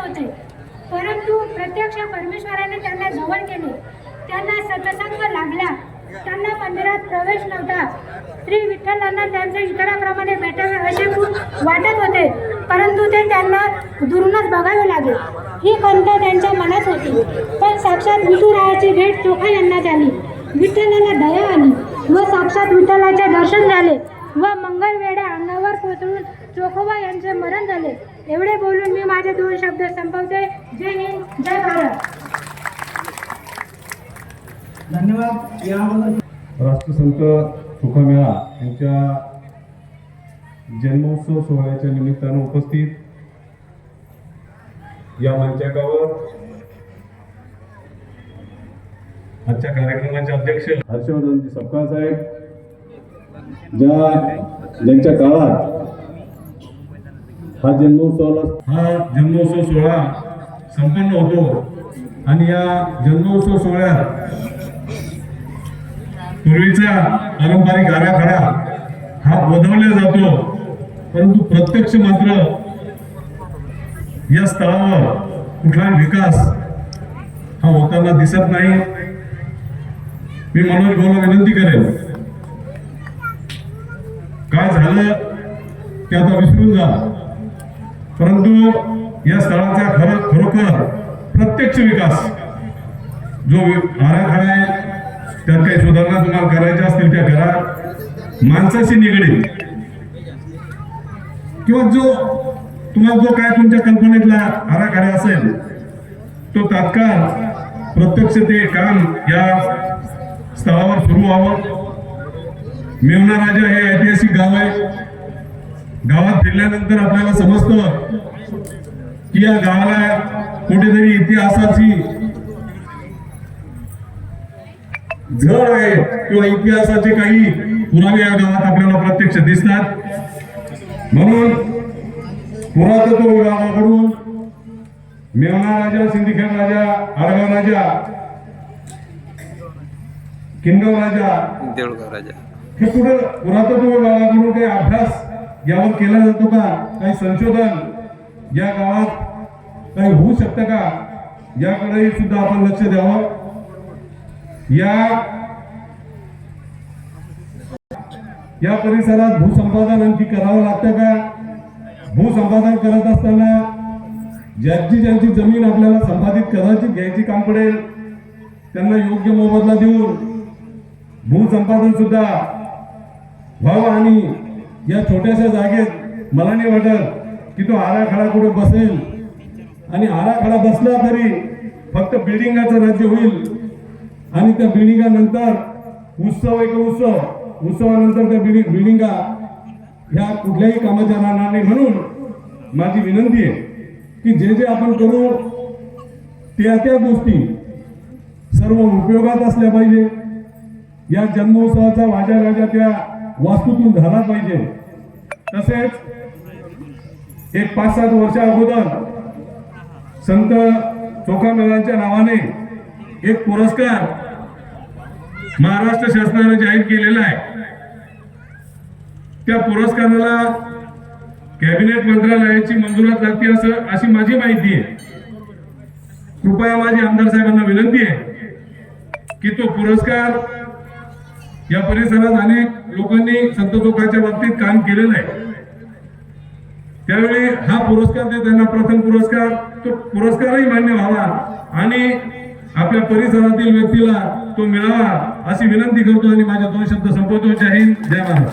नव्हते परंतु प्रत्यक्ष परमेश्वराने त्यांना जवळ केले. त्यांना सतसंग लागला. त्यांना मंदिरात प्रवेश नव्हता. श्री विठ्ठलांना त्यांचे इतरांप्रमाणे भेटावे असे खूप वाटत होते. परंतु ते त्यांना दुरूनच बघावे लागले. ही खंत त्यांच्या मनात होती. पण साक्षात विठुरायाची भेट चोखा यांना झाली. विठ्ठलाला दया आली व साक्षात विठ्ठलाचे दर्शन झाले व मंगळवेढा अंगावर कोसळून चोखोबा यांचे मरण झाले. एवढे बोलून मी माझे दोन शब्द संपवते. जय हिंद जय भारत. धन्यवाद. राष्ट्रसंत सुखमेळा यांच्या जन्मोत्सव सोहळ्याच्या निमित्तानं उपस्थित या मंचाकावर आजच्या कार्यक्रमाचे अध्यक्ष हर्षवर्धनजी सपकाळ साहेब ज्या ज्यांच्या काळात हा जन्मोत्सवाला हा जन्मोत्सव सोहळा संपन्न होतो. आणि या जन्मोत्सव सोहळ्यात पूर्वीचा पारंपरिक आराखडा हा बदलला जातो. परंतु प्रत्यक्ष मात्र या स्थळावर कुठलाही विकास हा होताना दिसत नाही. मी मनोज भाऊला विनंती करेन. काय झालं ते आता विसरून जा. परंतु या स्थळाचा खर खरोखर प्रत्यक्ष विकास जो आराखडा आहे त्यात काही सुधारणा तुम्हाला करायच्या असतील त्या करा. माणसाशी निगडीत. किंवा जो तुम्हाला जो काय तुमच्या कल्पनेतला आराखडा असेल तो तात्काळ प्रत्यक्ष ते काम या स्थळावर सुरू व्हावं. मेवना राजा हे ऐतिहासिक गाव आहे. गावात फिरल्यानंतर आपल्याला समजतं की या गावाला कुठेतरी इतिहासाची झळ आहे किंवा इतिहासाचे काही पुरावे या गावात आपल्याला प्रत्यक्ष दिसतात. म्हणून पुरातत्व विभागाकडून मेवना राजा सिंदखेड राजा आडगाव राजा किनगाव राजा देऊळगाव राजा. हे कुठं पुरातत्व विभागाकडून काही अभ्यास यावर केला जातो का? काही संशोधन? या गावात काही होऊ शकतं का? याकडे सुद्धा आपण लक्ष द्यावं. या या परिसरात भूसंपादन आणखी करावं लागतं का? भूसंपादन करत असताना ज्यांची ज्यांची जमीन आपल्याला संपादित करायची घ्यायची काम पडेल त्यांना योग्य मोबदला देऊन भूसंपादन सुद्धा व्हावं आणि या छोट्याशा जागेत मला नाही वाटत की तो आराखडा कुठे बसेल. आणि आराखडा बसला तरी फक्त बिल्डिंगाचं राज्य होईल. आणि त्या बिल्डिंगानंतर उत्सव एक उत्सव. उत्सवानंतर त्या बिल्डिंग बिल्डिंगा ह्या कुठल्याही कामाच्या राहणार नाही म्हणून माझी विनंती आहे की जे जे आपण करू त्या त्या गोष्टी सर्व उपयोगात असल्या पाहिजे. या जन्मोत्सवाचा वाजा राजा त्या वास्तूतून झाला पाहिजे. तसेच एक पाच सात वर्षा अगोदर संत चोखामेळांच्या नावाने एक पुरस्कार महाराष्ट्र शासनाने जाहीर केलेला आहे. त्या पुरस्काराला कॅबिनेट मंत्रालयाची मंजुरात लागते असं अशी माझी माहिती आहे. कृपया माझी आमदार साहेबांना विनंती आहे की तो पुरस्कार या परिसरात अनेक लोकांनी संत चौकाच्या बाबतीत काम केलेलं आहे त्यावेळी हा पुरस्कार देताना प्रथम पुरस्कार तो पुरस्कारही मान्य व्हावा आणि आपल्या परिसरातील व्यक्तीला तो मिळावा अशी विनंती करतो आणि माझ्या दोन शब्द संपवतो. जय हिंद जय महाराज